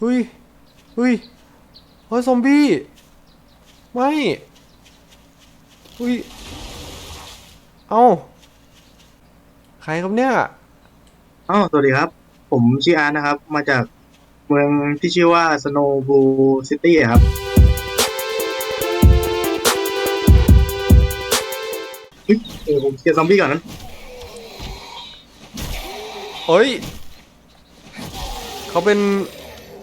เฮ้ยเฮ้ยเฮ้ยซอมบี้ ไม่เฮ้ย เอ้าใครครับเนี่ย อ๋อสวัสดีครับ ผมชื่ออาร์ตนะครับ มาจากเมืองที่ชื่อว่า Snow Blue City อะครับ เฮ้ยเออผมเคลียร์ซอมบี้ก่อนนั้นเอ้ย เขาเป็น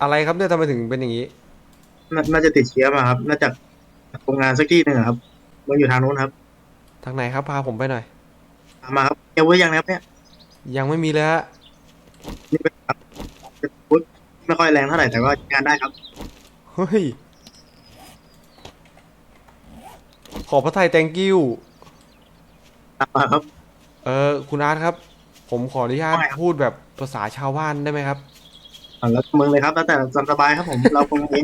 อะไรครับเนี่ยทำไมถึงเป็นอย่างนี้นาน่าจะติดเชื้อมาครับ น่าจะโรงงานสักที่หนึ่งอะครับมันอยู่ทางโน้นครับ ทางไหนครับพาผมไปหน่อยตามมาครับเอเวอร์ยังนะครับเนี่ยยังไม่มีเลยฮะนี่เป็นครับพุทไม่ค่อยแรงเท่าไหร่แต่ก็ใช้งานได้ครับ เฮ้ย ขอพระไทย thank you ตามมาครับ เออคุณอาร์ตครับ ผมขออนุญาตว่าไงครับ พูดแบบภาษาชาวบ้านได้ไหมครับอะ แล้วเมืองเลยครับแล้วแต่ตามสบายครับผมเราคงเอง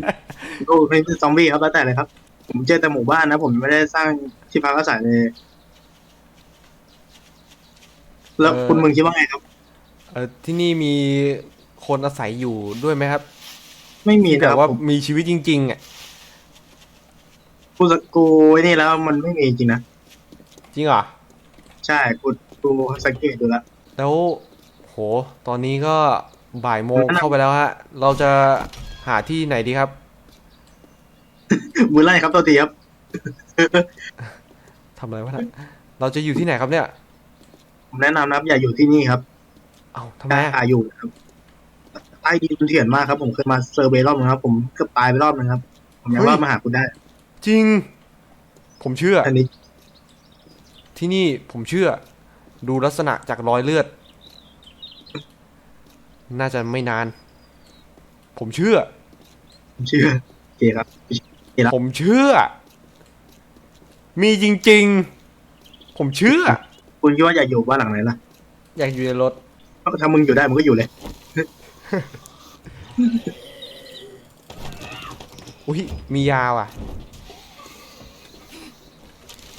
ดูนี่คือซอมบี้ครับแล้วแต่เลยครับ ผมเจอแต่หมู่บ้านนะ ผมไม่ได้สร้างที่พักอาศัยเลยแล้วเอ่อคุณเมืองคิดว่าไงครับเออที่นี่มีคนอาศัยอยู่ด้วยไหมครับ ไม่มีที่นะแบครับบว่าผมมีชีวิตจริง ๆ อะกูสกูไอ้นี่แล้วมันไม่มีจริงนะจริงเหรอใช่กูกูสังเกตดูแล้วแล้วโหตอนนี้ก็ บ่ายโมงนั่นน่ะเข้าไปแล้วฮะ เราจะหาที่ไหนดีครับมือไล่ครับตัวทีครับทำอะไรวะเนะเราจะอยู่ที่ไหนครับเนี่ย ผมแนะนำนะครับ อย่าอยู่ที่นี่ครับ เอ้าทำไมถ้าอะหาอยู่นะครับใต้ดินเถื่อนมากครับ ผมเคยมาเซอร์เวย์รอบนึงครับ ผมเกือบตายไปรอบนึงครับ ผมยังว่ามาหาคุณได้ จริง ผมเชื่ออันนี้ที่นี่ผมเชื่อ ดูลักษณะจากรอยเลือด น่าจะไม่นาน ผมเชื่อ ผมเชื่อโอเคครับครับ ผมเชื่อ มีจริง ๆ ผมเชื่อ คุณคิดว่าอย่าอยู่บ้านหลังไหนล่ะอยากอยู่ในรถ ถ้ามึงอยู่ได้มึงก็อยู่เลยอุ้ยมียาว่ะ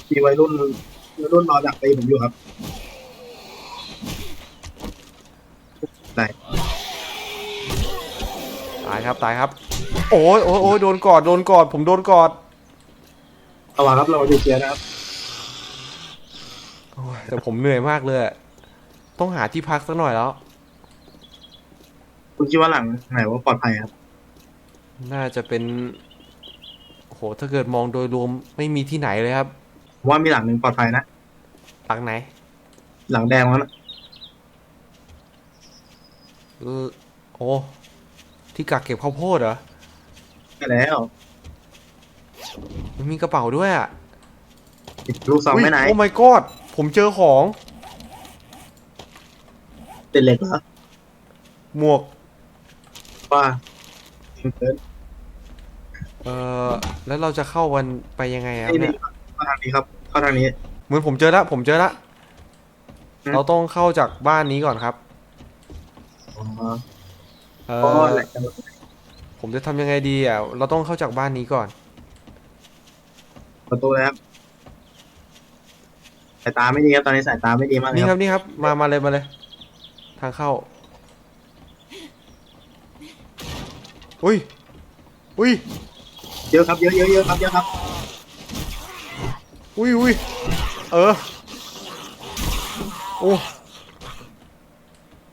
มีวัยรุ่นวัยรุ่นรอดักตีผมอยู่ครับได้ตายครับตายครับ โอ้ยโอ้ยโอ้ยโดนกอดโดนกอดผมโดนกอดระวังครับเราดูเชียร์นะครับโอ้ยแต่ผมเหนื่อยมากเลยอะต้องหาที่พักสักหน่อยแล้ว คุณคิดว่าหลังไหนว่าปลอดภัยครับน่าจะเป็นโหถ้าเกิดมองโดยรวมไม่มีที่ไหนเลยครับ ผมว่ามีหลังหนึ่งปลอดภัยนะหลังไหนหลังแดงแล้วนะเออโอ้ ที่กักเก็บข้าวโพดเหรอใช่แล้วมันมีกระเป๋าด้วยอะติดลูกซองไม่ไหนโอ้ my god ผมเจอของ เป็นเหล็กเหรอ หมวกว่าเกินเออแล้วเราจะเข้าวันไปยังไงครับนี่เนี่นี่ยเข้าทางนี้ครับ เข้าทางนี้ เหมือนผมเจอละผมเจอละอืมเราต้องเข้าจากบ้านนี้ก่อนครับอ๋อ เออ๋ออแหละผมจะทำยังไงดีอะ เราต้องเข้าจากบ้านนี้ก่อน ประตูแล้วครับสายตาไม่ดีครับตอนนี้สายตาไม่ดีมากเลยนี่คครัรับบนี่ครับ มามาเลยมาเลย ทางเข้า อุ้ย อุ้ย เยอะครับเยอะเยอะเยอะครับเยอะครับอุ้ยอุ้ยเออ โอ้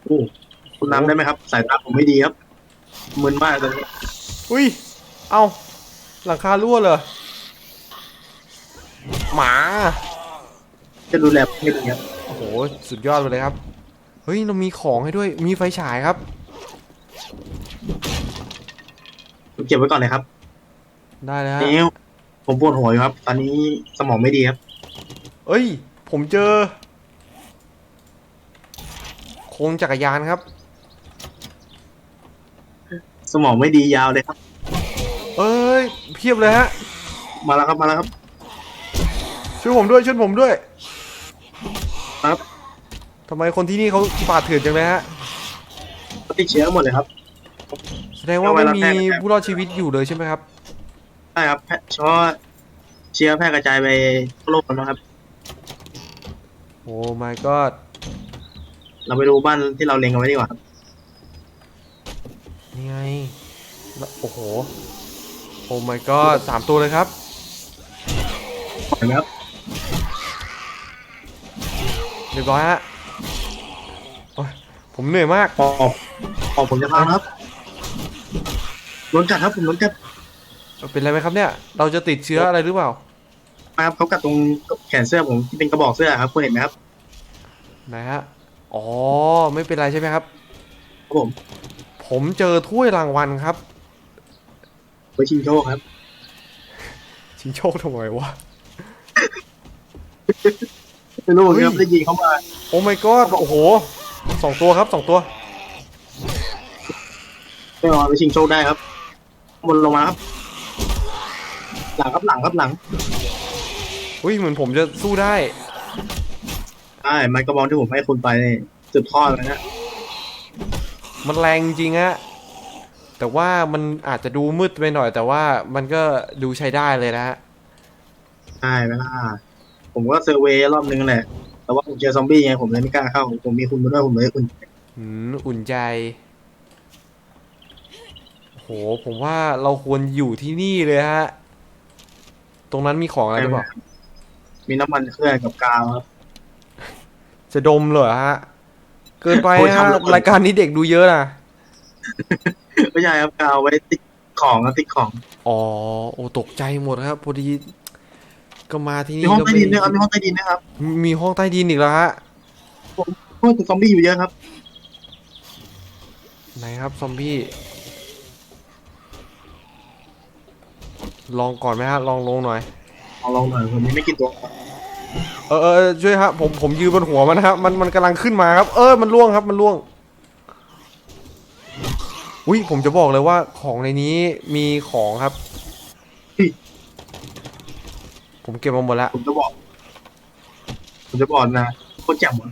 โอ้ คุณนำได้ไหมครับ สายตาผมไม่ดีครับมึนมากตอนนี้อุ้ย เอาหลังคารั่วเลยหมา จะดูแลไม่ดีครับโอ้โห สุดยอดไปเลยครับ เฮ้ย เรามีของให้ด้วย มีไฟฉายครับคุณเก็บไว้ก่อนเลยครับ ได้เลยฮะนี่ผมปวดหัวอยู่ครับ ตอนนี้สมองไม่ดีครับ เอ้ย ผมเจอ โครงจักรยานครับ สมองไม่ดียาวเลยครับ เอ้ยเพียบเลยฮะ มาแล้วครับมาแล้วครับช่วยผมด้วยช่วยผมด้วยครับทำไมคนที่นี่เขาป่าดเถื่อนจังเลยฮะ ติดเชื้อหมดเลยครับ แสดงว่าไม่มีผู้รอดชีวิตอยู่เลยใช่ไหมครับ ใช่ครับแพร่เฉพาะเชื้อแพร่กระจายไปทั่วโลกแล้วนะครับ โอ้ my god เราไปดูบ้านที่เราเล็งเอาไว้ดีกว่าครับ นี่ไงแล้วโอ้โห โอ้ my god สามตัวเลยครับเห็นไหมครับเรียบร้อยฮะโอ้ยผมเหนื่อยมากออกออกผมจะพังครับโดนกัดครับผมโดนกัดเป็นไรไหมครับเนี่ย เราจะติดเชื้ออะไรหรือเปล่า ครับเขากัดตรงแขนเสื้อผมที่เป็นกระบอกเสื้อครับคุณเห็นไหมครับ ไหนฮะ อ๋อ ไม่เป็นไรใช่ไหมครับ ครับผม ผมเจอถ้วยรางวัลครับไปชิงโชคครับ ชิงโชคทำไมวะไม่รู้เฮ้ยครับได้ยิงเข้ามา โอ้ my god โอ้โหสองตัวครับสองตัวไม่เอาไปชิงโชคได้ครับบนลงมาครับ หลังครับหลังครับหลังอุ้ยเหมือนผมจะสู้ได้ ใช่ไม้กระบองที่ผมให้คุณไปนี่จุดทอดเลยนะ มันแรงจริงฮะแต่ว่ามันอาจจะดูมืดไปหน่อย แต่ว่ามันก็ดูใช้ได้เลยนะฮะใช่ไหมล่ะผมก็เซอร์เวย์รอบนึงแหละ แต่ว่าผมเจอซอมบี้ไงผมเลยไม่กล้าเข้า ผมมีคุณมาด้วยผมเลยคุณอืมอุ่นใจ โห ผมว่าเราควรอยู่ที่นี่เลยฮะ ตรงนั้นมีของอะไรหรือเปล่ามีน้ำมันเครื่องกับกาวครับ จะดมเหรอฮะ เกินไปโอ้ยฮะทำแล้วรายการนี้เด็กดูเยอะนะ ไม่ใช่ครับกาวไว้ติดของครับติดของอ๋อ โอ้ตกใจหมดครับพอดี ก็มาที่มีนี่ห้องก็ใต้ไม่ดินด้วยครับมีห้องใต้ดินนะครับ มีห้องใต้ดินอีกแล้วฮะเพราะว่าซอมบี้อยู่เยอะครับ ไหนครับ ซอมบี้ ลองก่อนไหมฮะ ลองลงหน่อย เอาลองหน่อยผมมีไม่กี่ตัวเออ เออเออช่วยครับผมผมยืนบนหัวมันนะครับมันมันกำลังขึ้นมาครับ เออมันล่วงครับมันล่วงอุ้ยผมจะบอกเลยว่าของในนี้มีของครับ ผมเก็บมาหมดแล้วผมจะบอก ผมจะบอกนะโคตรแจ่มอะ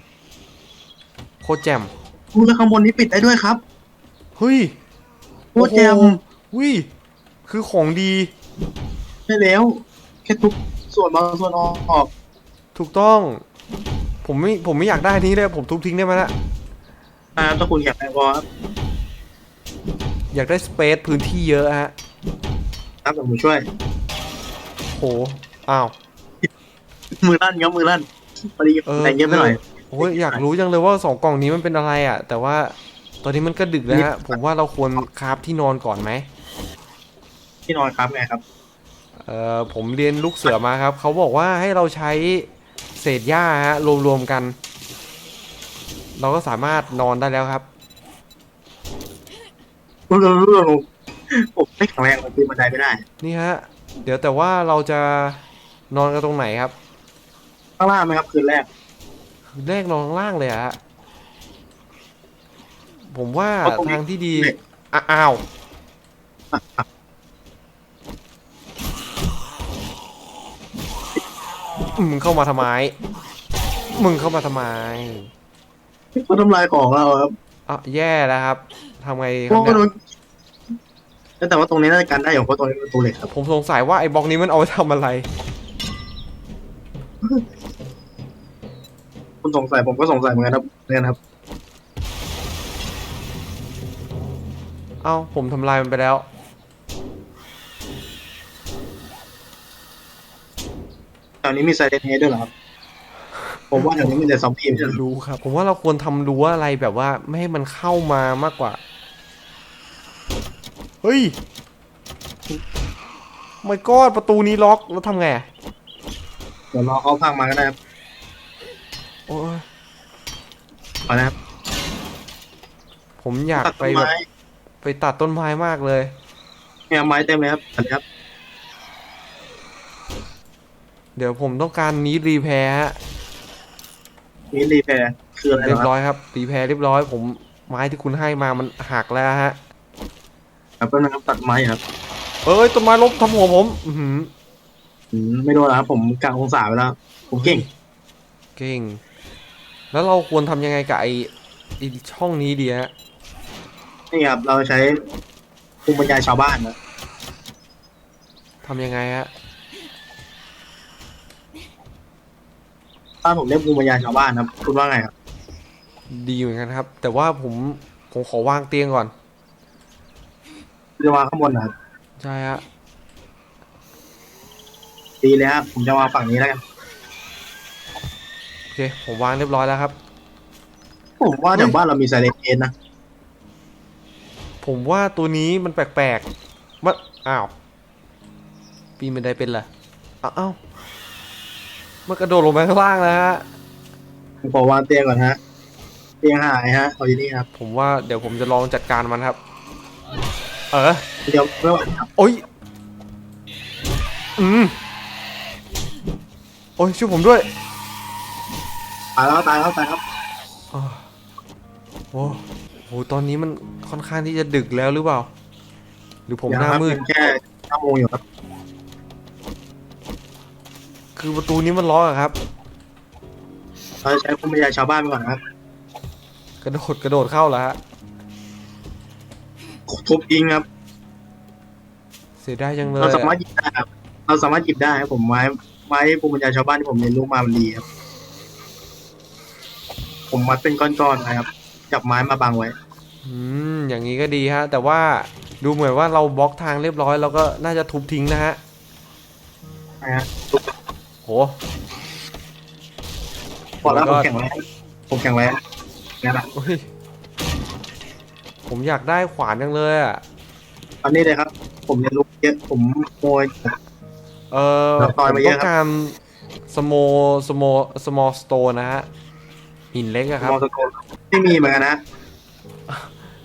โคตรแจ่มอู้แล้วข้างบนนี้ปิดได้ด้วยครับเฮ้ยโคตรแจ่มโอ้โหอุ้ยคือของดี ได้แล้ว แค่ทุกส่วนบางส่วนออก ถูกต้อง ผมไม่ผมไม่อยากได้อันนี้เลยผมทุบทิ้งได้ไหมล่ะมาถ้าคุณแข็งแรงพอครับอยากได้สเปซพื้นที่เยอะฮะครับเดี๋ยวผมช่วยโหอ้าวมือลั่นครับมือลั่นพอดีเออแต่งเงียบไปหน่อยโอ้ยอยากรู้จังเลยว่าสองกล่องนี้มันเป็นอะไรอะ แต่ว่าตอนนี้มันก็ดึกแล้วฮะผมว่าเราควรคราฟที่นอนก่อนไหมที่นอนครับไงครับ เอ่อผมเรียนลูกเสือมาครับ เขาบอกว่าให้เราใช้ เศษหญ้าฮะรวมๆกัน เราก็สามารถนอนได้แล้วครับรู้เรื่องรู้เรื่องผมไม่แข็งแรงผมปีนบันไดไม่ได้ นี่ฮะ เดี๋ยวแต่ว่าเราจะนอนกันตรงไหนครับ ข้างล่างไหมครับคืนแรกคืนแรกนอนข้างล่างเลยฮะ ผมว่าเพราตรงนี้ ทางที่ดีเนี่ยอะอ้าว มึงเข้ามาทำไม มึงเข้ามาทำไมเขาทำลายของเราครับอะแย่แล้วครับทำไงคเพรับราะว่าโดเนี่ยนแต่ว่าตรงนี้น่าจะกันได้อยู่เพราะตรงนี้เป็นประตูเหล็กครับผมสงสัยว่าไอ้บล็อกนี้มันเอาไว้ทำอะไร คุณสงสัยผมก็สงสัยเหมือนกันครับเนี่ยครับเอ้าผมทำลายมันไปแล้ว แถ วนี้มีไซเรนเฮดด้วยเหรอครับ ผมว่าแถวนี้มีแต่ซอมบี้ไม่ใช่เหรอรู้ครับ ผมว่าเราควรทำรั้วอะไรแบบว่า ไม่ให้มันเข้ามามากกว่า เฮ้ยไม่กอดประตูนี้ล็อกแล้วทำไงอะเดี๋ยวรอเขาพังมาก็ได้ครับโอ้ยเอานะครับผมอยากตัดไปต้นแบบไม้ไปตัดต้นไม้มากเลย เนี่ยไม้เต็มเลยครับอันนี้ครับ เดี๋ยวผมต้องการนี้รีแพร์ฮะนี่รีแพร์คืออะไรเหรเรียอบครับร้อยครับรีแพร์เรียบร้อย ผมไม้ที่คุณให้มามันหักแล้วฮะครับแป๊บนึงครับตัดไม้ครับ เอ้ยต้นไม้ล้มทำหัวผม อือหืออืมไม่โดนแล้วครับผมกางองศาไปแล้วผมเก่ง เก่ง แล้วเราควรทำยังไงกับไอ้ไอ้ช่องนี้ดีฮะนี่ครับเราใช้ภูมิปัญญาชาวบ้านนะทำยังไงฮะ บ้านผมเรียกภูมิปัญญาชาวบ้านครับคุณว่าไงครับดีเหมือนกันครับ แต่ว่าผมผมขอวางเตียงก่อน จะวางข้างบนนะครับใช่ฮะดีเลยครับผมจะวางฝั่งนี้แล้วกันโอเค ผมวางเรียบร้อยแล้วครับ ผมว่าแถวบ้านเรามีไซเลนเอนนะผมว่าตัวนี้มันแปลกๆมันอ้าวปีนบันไดเป็นเหรออ้าวอ้าว มันกระโดดลงไปข้างล่างแล้วฮะ ผมขอวางเตียงก่อนฮะ เตียงหายฮะเอาอยู่นี่ครับ ผมว่าเดี๋ยวผมจะลองจัดการมันครับ เออ เดี๋ยวไม่ไหวครับโอ้ย อืม โอ้ยช่วยผมด้วยตายแล้วตายแล้วตายครับ อ้าวโอ้โห ตอนนี้มันค่อนข้างที่จะดึกแล้วหรือเปล่า หรือผมหน้ามืด ยังครับยังแค่ห้าโมงอยู่ครับ คือประตูนี้มันล็อกอะครับ เราจะใช้ภูมิปัญญาชาวบ้านไปก่อนนะครับกระโดดกระโดดเข้าแล้วฮะ ทุบยิงครับ เสียดายจังเลยเราสามารอะถหยิบได้ครับเราสามารถหยิบได้ครับผมไม้ไม้ภูมิปัญญาชาวบ้านที่ผมเรียนรู้มามันดีครับ ผมมัดเป็นก้อนๆนะครับ จับไม้มาบังไว้ อืมอย่างนี้ก็ดีฮะ แต่ว่าดูเหมือนว่าเราบล็อกทางเรียบร้อย เราก็น่าจะทุบทิ้งนะฮะ นะฮะ โหพอแล้วผมก็แข็งแรงผมแข็งแรงนี่แหละโอ้ยผมอยากได้ขวานจังเลยอะ ตอนนี้เลยครับ ผมเรียนรู้เยอะผมโมย เออเราผต่อยมมาเยต้ออะงครับ การสโมสโมสมอสโตนะฮะ หินเล็กอะครับ มอสโกไม่มีเหมือนกันนะ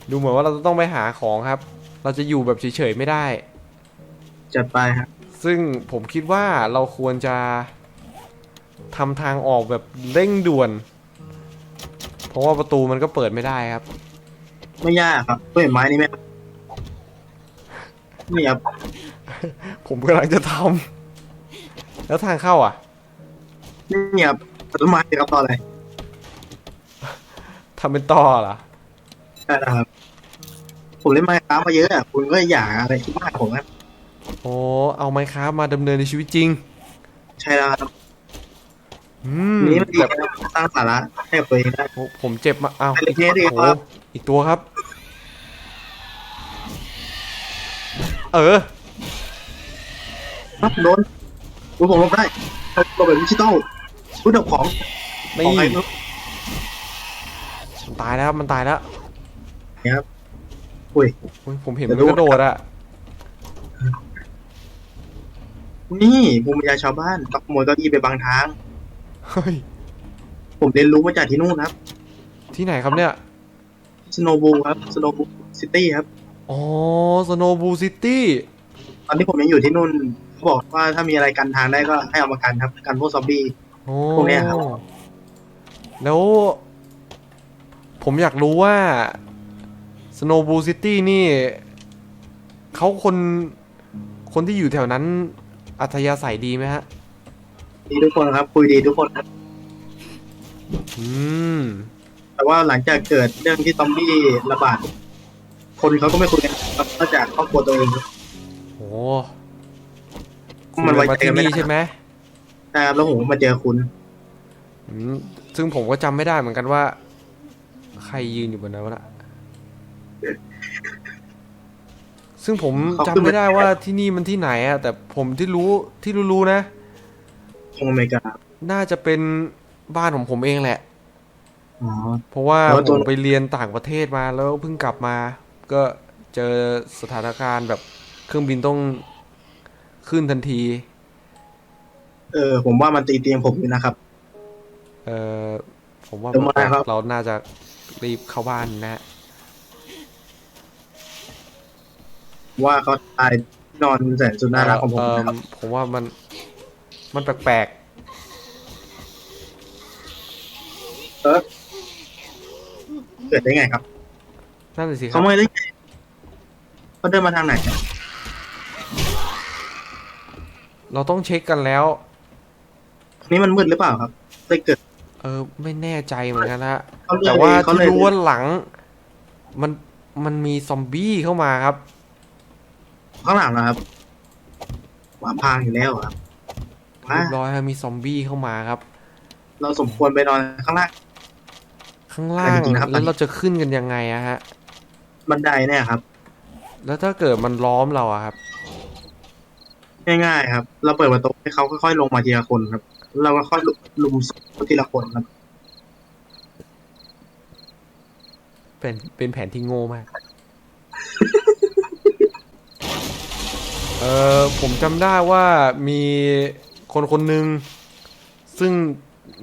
ดูเหมือนว่าเราจะต้องไปหาของครับ เราจะอยู่แบบเฉยๆไม่ได้ จัดไปครับ ซึ่งผมคิดว่าเราควรจะทำทางออกแบบเร่งด่วน เพราะว่าประตูมันก็เปิดไม่ได้ครับ ไม่ยากครับเฮ้ยไม้นี่ไหมนี่ครับผมกำลังจะทำแล้วทางเข้าอะนี่ครับต้นไม้ครับตอนอะไรทำเป็นต่อเหรอใช่แล้วครับผมเล่นไม้ค้ามาเยอะอะคุณก็อย่าอะไรที่บ้านผมนะ โอ้เอาไมค้ามาดำเนินในชีวิตจริง ใช่แล้วครับอืมนี่มันดีแบบนะสร้างสาระให้กับตัวเองได้โอ้ผมเจ็บมาอ้าวไปเลยเจ๊ดิโอ้โหครับอีกตัวครับ เออ ครับโดนดูผมลงได้เอาตัวแบบดิจิตอลรู้ดับของนี่ของใครไม่รู้มันตายแล้วครับมันตายแล้วครับอุ้ยโอ้ยผมเห็นเดี๋มัยวนดูกระโดดอะ นี่ภูมิปัญญาชาวบ้านขโมยเก้าอี้ไปบางทาง เฮ้ย ผมเรียนรู้มาจากที่นู่นครับที่ไหนครับเนี่ย สโนบูครับสโนบูซิตี้ครับ อ๋อสโนบูซิตี้ตอนที่ผมยังอยู่ที่นู่นเขาบอกว่าถ้ามีอะไรกันทางได้ก็ให้เอามากันครับกันพวกซอมบี้ โอ้พวกเนี้ยครับ แล้ว ผมอยากรู้ว่าสโนบูซิตี้นี่ เขาคน คนที่อยู่แถวนั้น อัธยาศัยดีไหมฮะ ดีทุกคนครับ คุยดีทุกคนครับ อืม แต่ว่าหลังจากเกิดเรื่องที่ซอมบี้ระบาด คนเขาก็ไม่คุยกันครับนอกจากครอบครัวตัวเองครับโหมันไว้มาใจที่กันไม่นี่ได้ใช่ไหมนะครับแล้วผมก็มาเจอคุณ อืมซึ่งผมก็จำไม่ได้เหมือนกันว่า ใครยืนอยู่บนนั้นวะน่ะ ซึ่งผมจำไม่ได้ว่าที่นี่มันที่ไหนอะแต่ผมที่รู้ที่รู้ๆนะคงอเมริกาน่าจะเป็นบ้านของผมเองแหละ อ๋อ เพราะว่าแล้วผตัวมไปเรียนต่างประเทศมาแล้วเพิ่งกลับมา ก็เจอสถานการณ์แบบเครื่องบินต้องขึ้นทันที เออ ผมว่ามันตีเตียงผมอยู่นะครับ เออผมว่าเดี๋ยวมาครับเราน่าจะรีบเข้าบ้านนะฮะ ว่าเขาตายนอนแสนสุดน่ารักของผมเออนะครับผมว่ามัน มันแปลกเออเกิดได้ไงครับๆนั่นสิครัเขาบไม่ได้ไงเขาเดินมาทางไหนครับเราต้องเช็คกันแล้ว นี่มันมืดหรือเปล่าครับได้เกิด เออ ไม่แน่ใจเหมือนกันนะฮะเขาเลยแต่ว่าเขาที่เลยรู้ว่าหลัง มันมันมีซอมบี้เข้ามาครับ ข้างหลังนะครับวางพางอยู่แล้วครับว่าเรียบร้อยครับมีซอมบี้เข้ามาครับ เราสมควรไปนอนข้างล่าง ข้างล่างจริงๆนะครับ แล้วเราจะขึ้นกันยังไงอะฮะ บันไดเนี่ยครับ แล้วถ้าเกิดมันล้อมเราอะครับ ง่ายๆครับ เราเปิดประตูให้เขาค่อยๆลงมาทีละคนครับ เราก็ค่อยลุมศพทีละคนครับ เป็นเป็นแผนที่โง่มาก เออผมจำได้ว่ามีคนคนหนึ่งซึ่ง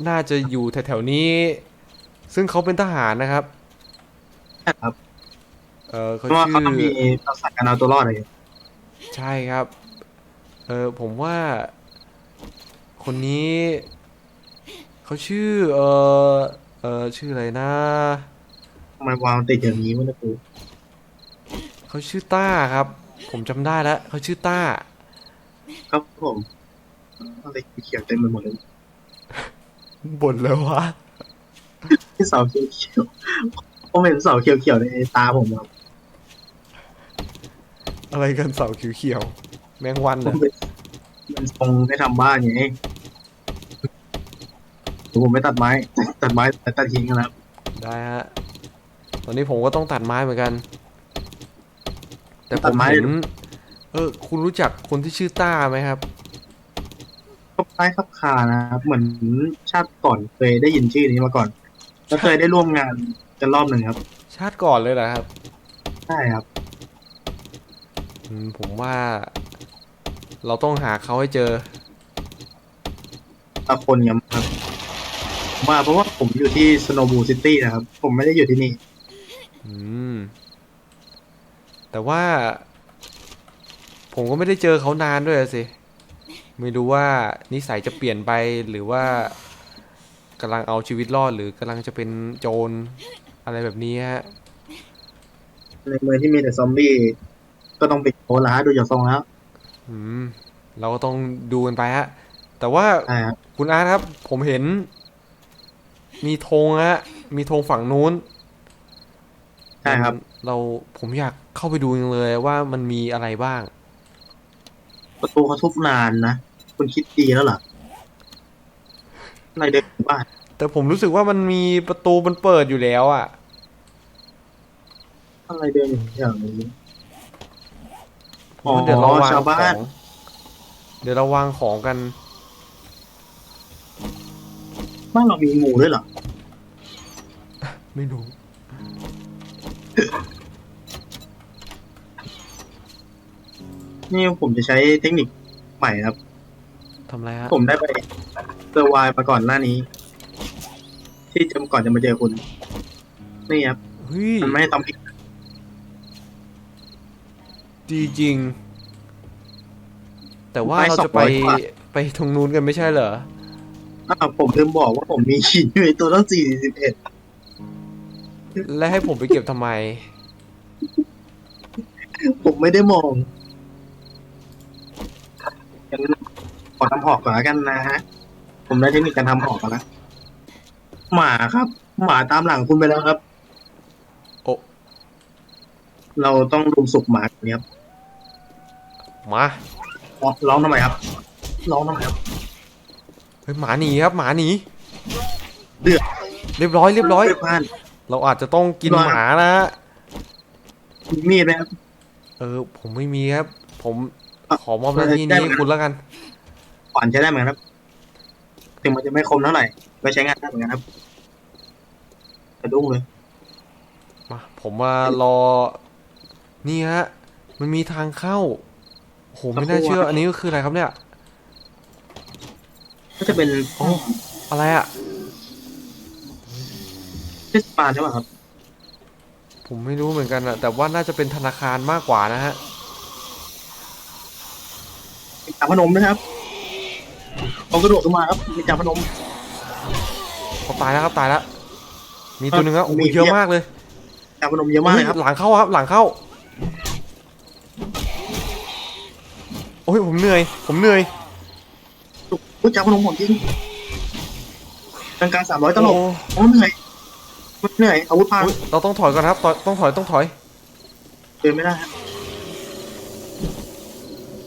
น่าจะอยู่แถวๆนี้ ซึ่งเขาเป็นทหารนะครับใช่ครับเออเพเขาราะว่าชื่เขาต้องอมีทักษะการเอาตัวรอดอะไรอย่างเงี้ยใช่ครับ เออผมว่า คนนี้เขาชื่อเออเออชื่ออะไรนะ ทำไมวางติดอย่างนี้วะเนะกูเขาชื่อต้าครับ ผมจำได้แล้วเขาชื่อต้า ครับผมอะไรเขียวๆเต็มไปหมดเลยบ่นแล้ววะที่เสาเขียวๆผมเห็นเสาเขียวๆในตาผมครับอะไรกันเสาเขียวๆแมงวันผเหรมอเป็นมันทรงให้ทำบ้านไงเดี๋ยวผมไปตัดไม้ ตัดไม้ตัดทิ้งกันแล้วได้ฮะตอนนี้ผมก็ต้องตัดไม้เหมือนกัน แต่ผตัดมไม้ เห็นเออ คุณรู้จักคนที่ชื่อต้าไหมครับ ก็คล้ายครับคานะครับเหมือนชาติก่อนเคยได้ยินชื่อนี้มาก่อน แล้วเคยได้ร่วมงานกันรอบหนึ่งครับ ชาติก่อนเลยเหรอครับใช่ครับ อืมผมว่า เราต้องหาเขาให้เจอ ตะคนยังครับมาเพราะว่าผมอยู่ที่สโน w บูซิตี้นะครับ ผมไม่ได้อยู่ที่นี่ อืม แต่ว่า ผมก็ไม่ได้เจอเขานานด้วยอะสิ ไม่รู้ว่านิสัยจะเปลี่ยนไปหรือว่ากำลังเอาชีวิตรอดหรือกำลังจะเป็นโจรอะไรแบบนี้ฮะในเมืองที่มีแต่ซอมบี้ก็ต้องปิดโคละฮะดูจากทรงแล้ว อืม เราก็ต้องดูกันไปฮะ แต่ว่าใช่ครับคุณอาร์ตครับ ผมเห็น มีธงฮะ มีธงฝั่งนู้น ใช่ครับ เราผมอยากเข้าไปดูจังเลยว่ามันมีอะไรบ้าง ประตูเขาทุบนานนะคุณคิดดีแล้วเหรออะไรเดินอยู่บ้าน แต่ผมรู้สึกว่ามันมีประตูมันเปิดอยู่แล้วอะ่ะอะไรเดินอยู่อย่างนี้ผมว่าเดี๋ยวเราวางชาวขบ้าอนงเดี๋ยวเราวางของกันบ้านเรามีหมูด้วยเหรอ ไม่รู้ นี่ผมจะใช้เทคนิคใหม่ครับ ทำอะไรฮะผมได้ไปเซอร์ไวน์มาก่อนหน้านี้ ที่จะก่อนจะมาเจอคุณ นี่ครับ เฮ้ยมันไม่ให้ทำผิดดีจริง แต่ว่าเราจะไปไปตรงนู้นกันไม่ใช่เหรออ้าวผมลืมบอกว่าผมมีหินอยู่ในตัวตั้งสี่สิบเอ็ดและให้ผมไปเก็บทำไม ผมไม่ได้มองงั้น ขอทำหอกก่อนแล้วกันนะฮะ ผมได้เทคนิคการทำหอกก่อนแล้วหมาครับ หมาตามหลังคุณไปแล้วครับ โอ้ เราต้องรุมสุกหมาแบบนี้ครับมาร้องร้องทำไมครับ ร้องทำไมครับ เฮ้ยหมาหนีครับ หมาหนีเดือด เรียบร้อยเรียบร้อยเพื่อนเราอาจจะต้องกินเรียบร้อยหมานะมีมีดไหมครับ เออ ผมไม่มีครับ ผมอะขอมอบหน้าที่ได้นี้ไหมให้คุณแล้วกันข วานใช้ได้ไหมครับ ถึงมันจะไม่คมเท่าไหร่ก็ใช้งานได้เหมือนกันครับกระดุ้งเลย มาผมมารอ นี่ฮะ มันมีทางเข้าโอ้โหไม่น่าเชื่อ อันนี้ก็คืออะไรครับเนี่ย ก็จะเป็นโอ้อะไรอะเทศบาลใช่ไหมครับ ผมไม่รู้เหมือนกันอะแต่ว่าน่าจะเป็นธนาคารมากกว่านะฮะ มีจ่าพนมนะครับ เอากระโดดขึ้นมาครับมีจ่าพนม เขาตายแล้วครับตายแล้ว มีตัวหนึ่งครับโอ้โหมีเยอะมากเลยจ่าพนมเยอะมากเลยครับฮ้หลังเข้าครับหลังเข้า โอ้ยผมเหนื่อย ผมเหนื่อยอุ้ยจ่าพนมผมจริงกลางกลางสามร้อยตลบโอ้โอ้เหนื่อยมันเหนื่อยอาวุธพังโอ้ยเราต้องถอยก่อนครับต่อต้องถอยต้องถอย เดินไม่ได้ครับ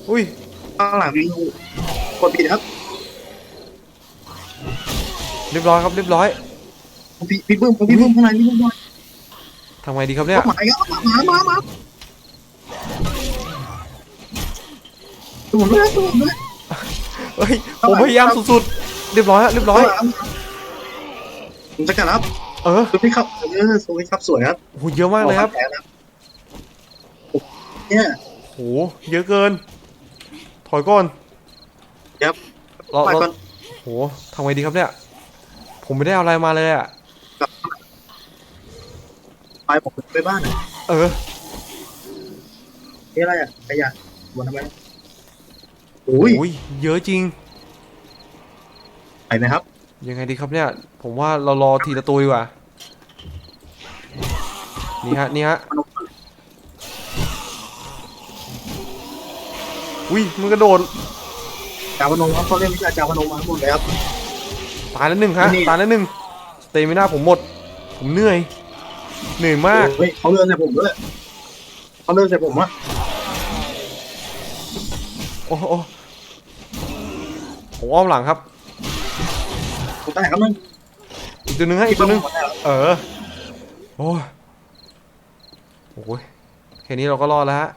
อุ้ยข้างหลังมีงูกดผิดครับ เรียบร้อยครับเรียบร้อยพี่พี่เบิ้มพี่เบิ้มข้างในพี่เบิ้มข้างในทำไงดีครับเนี่ยหมาอีกแล้วหมาหมาหมาผมด้วยผมด้วยเฮ้ยผมพยายามสุดๆเรียบร้อยฮะเรียบร้อยผมจะกลับครับเออสวยครับเออสวยครับสวยครับโหเยอะมากเลยครับแผลนะเนี่ยโหเยอะเกิน ถอยก่อนเดี๋ยวเราไปเราก่อนโหทำไงดีครับเนี่ย ผมไม่ได้เอาอะไรมาเลยอะไปผมไปบ้านหน่อยเออ นี่อะไรอะขยะวันทำไมโอ้ยโอ้ยเยอะจริง ไปไหมครับ ยังไงดีครับเนี่ย ผมว่าเรารอทีละตัวดีกว่า นี่ฮะ นี่ฮะ อุ้ยมันกระโดด จาวพนมครับเขาเรียกวิชาจาวพนมมาหมดเลยครับตายแล้วหนึ่งฮะนี่ ตายแล้วหนึ่งสเตมิน่าผมหมด ผมเหนื่อย เหนื่อยมาก เฮ้ยเขาเลื่อนใส่ผมด้วยเขาเลื่อนใส่ผมวะโอ้โหผมอ้อมหลังครับ ผมแตกครับมึงอีกตัวหนึงฮะอีกตัวหนึงเออ โอ้ยโอ้ยแค่นี้เราก็รอดแล้วฮะ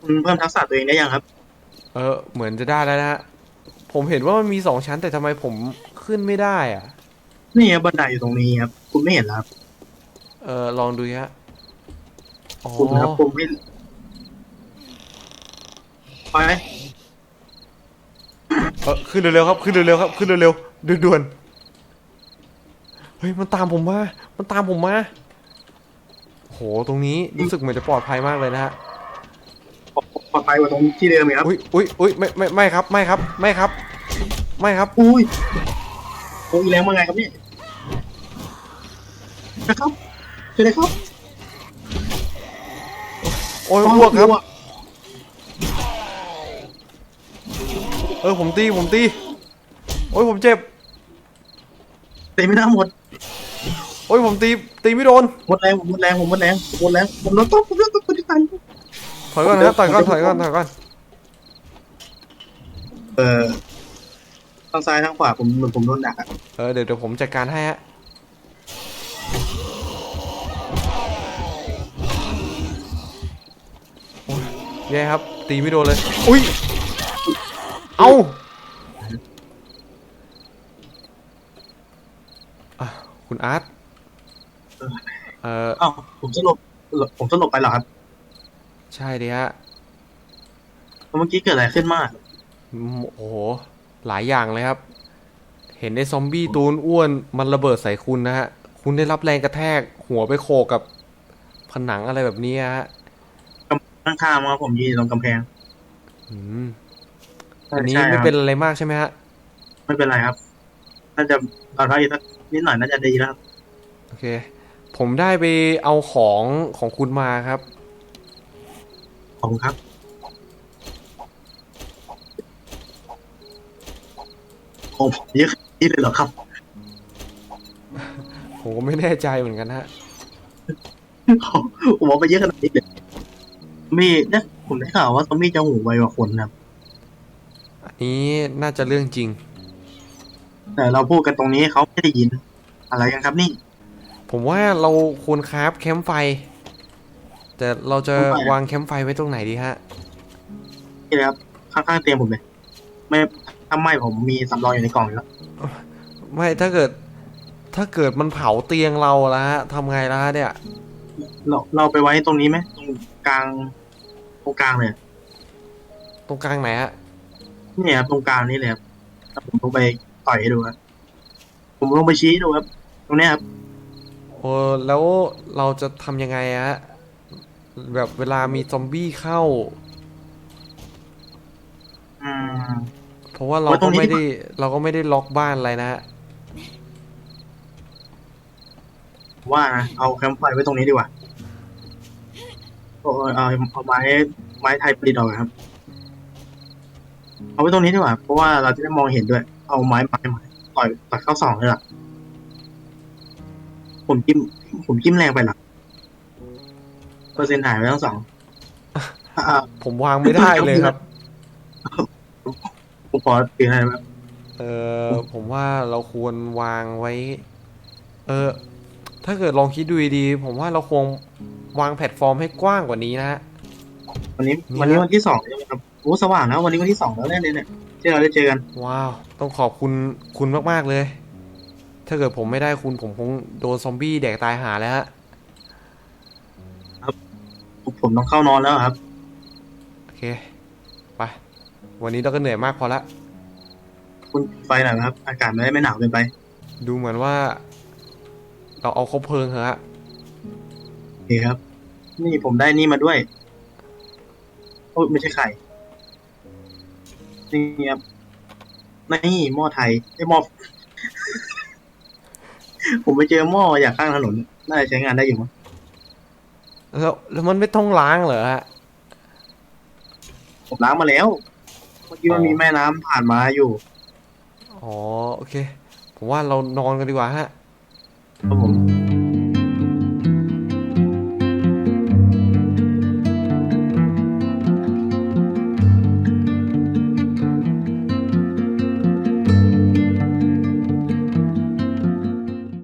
คุณเพิ่มทักษะตัวเองได้ยังครับ เออ เหมือนจะได้แล้วนะฮะ ผมเห็นว่ามันมีสองชั้นแต่ทำไมผมขึ้นไม่ได้อะ นี่ครับบันไดอยู่ตรงนี้ครับ คุณไม่เห็นเหรอครับ เออลองดูฮะอ๋อคุณครับผมไม่ไปเออขึ้นเร็วๆครับ ขึ้นเร็วๆครับ ขึ้นเร็วๆด่วนๆเฮ้ยมันตามผมมา มันตามผมมาโหตรงนี้รู้สึกเหมือนจะปลอดภัยมากเลยนะฮะ ปลอดภัยกว่าตรงที่เดิมไหมครับ อุ้ยอุ้ยอุ้ยไม่ไม่ไม่ครับไม่ครับไม่ครับ ไม่ครับอุ้ยโอ้ยแรงมาไงครับเนี่ยนะครับเจอเลยครับโอ้ยอ้วกครับ เออผมตีผมตี โอ้ยผมเจ็บเตะไม่ได้หมด โอ้ยผมตีตีไม่โดนหมดแรงผมหมดแรงผมหมดแรงผมหมดแรงผมโดนตบผมโดนตบคนที่ตาย ถอยก่อนนะครับถอยก่อนถอยก่อนถอยก่อนเออทางซ้ายทางขวาผมเหมือนผมโดนดักอะเออเดี๋ยวเดี๋ยวผมจัดการให้ฮะโอ้ยแย่ครับ ตีไม่โดนเลย อุ้ย เอาอะคุณอาร์ตเอออ้าวผมสลบผมสลบไปเหรอครับ ใช่ดิฮะเมื่อกี้เกิดอะไรขึ้นมากอืมโอ้โห หลายอย่างเลยครับ เห็นไอ้ซอมบี้ตูนอ้วนมันระเบิดใส่คุณนะฮะ คุณได้รับแรงกระแทกหัวไปโขกกับผนังอะไรแบบนี้ฮะข้างๆมาผมยืนอยู่ตรงกำแพงอืมอันนี้ใช่ไม่ครับเป็นอะไรมากใช่ไหมฮะ ไม่เป็นไรครับ น่าจะตอนพักอีกสักนิดหน่อยน่าจะดีแล้วครับโอเค ผมได้ไปเอาของของคุณมาครับ ขอบคุณครับ โอ้ผมเยอะขนาดนี่เลยเหรอครับ ผมก็ไม่แน่ใจเหมือนกันฮะ ผมเอาไปเยอะขนาดนี้เลยมีเนี่ยผมได้ข่าวว่าซอมบี้จะหูไวกว่าคนนะครับ อันนี้น่าจะเรื่องจริง แต่เราพูดกันตรงนี้เขาไม่ได้ยิน อะไรกันครับนี่ ผมว่าเราควรคราฟแคมป์ไฟ แต่เราจะแคมป์ไฟวางแคมป์ไฟไว้ตรงไหนดีฮะนี่เลยครับข้างๆเตียงผมเลย ไม่ถ้าไม่ผมมีสำรองอยู่ในกล่องอยู่แล้วไม่ถ้าเกิด ถ้าเกิดมันเผาเตียงเราแล้วฮะทำไงล่ะฮะเนี่ย เราเราไปไว้ตรงนี้ไหมตรงกลางตรงกลางเลยตรงกลางไหนฮะเนี่ยครับตรงกลางนี่เลยครับแล้วผมลงไปต่อยให้ดูครับผมลงไปชี้ให้ดูครับตรงเนี้ยครับโอ้แล้วเราจะทำยังไงฮะ แบบเวลามีซอมบี้เข้า อืม เพราะว่าเราไว้ตรก็งนี้ไม่ดีได้กว่าเราก็ไม่ได้ล็อกบ้านอะไรนะฮะว่านะเอาแคมป์ไฟไว้ตรงนี้ดีกว่าโอ้ยเอาเอาไม้ไม้ไทยประดิษฐ์ออกก่อนครับ เอาไว้ตรงนี้ดีกว่า เพราะว่าเราจะได้มองเห็นด้วย เอาไม้ไม้ไม้ต่อยต่อยเข้าสองเลยล่ะผมจิ้มผมจิ้มแรงไปเหรอเป อร์เซ็นต์หายไปทั้งสองอ่าผมวางไม่ได้เลยครับ ผมขอเปลี่ยนอะไรไหมเออผมว่าเราควรวางไว้ เออ ถ้าเกิดลองคิดดูดีๆผมว่าเราควรวางแพลตฟอร์มให้กว้างกว่านี้นะฮะเวันนี้นี่วันนี้ฮะวันที่สองใช่ไหมครับโอ้สว่างแล้ววันนี้วันที่สองแล้วเนี่ยเนี่ยที่เราได้เจอกัน ว้าว ต้องขอบคุณคุณมากๆเลย ถ้าเกิดผมไม่ได้คุณผมคงโดนซอมบี้แดกตายหาแล้วฮะ ผมต้องเข้านอนแล้วครับ โอเค ไป วันนี้เราก็เหนื่อยมากพอละ คุณไฟหน่อยนะครับ อากาศไม่ได้ไม่หนาวเกินไป ดูเหมือนว่า เราเอาคบเพลิงเถอะฮะโอเคครับ นี่ผมได้นี่มาด้วย โอ้ยไม่ใช่ไข่ นี่ครับ นี่หม้อไทยไอ้ยหม้อ ผมไปเจอหม้ออยากข้างถนน น่าจะใช้งานได้อยู่มั้ง แล้วแล้วมันไม่ต้องล้างเหรอฮะ ผมล้างมาแล้ว เมื่อกี้มันอ๋อมีแม่น้ำผ่านมาอยู่อ๋อ โอเค ผมว่าเรานอนกันดีกว่าฮะ ครับผม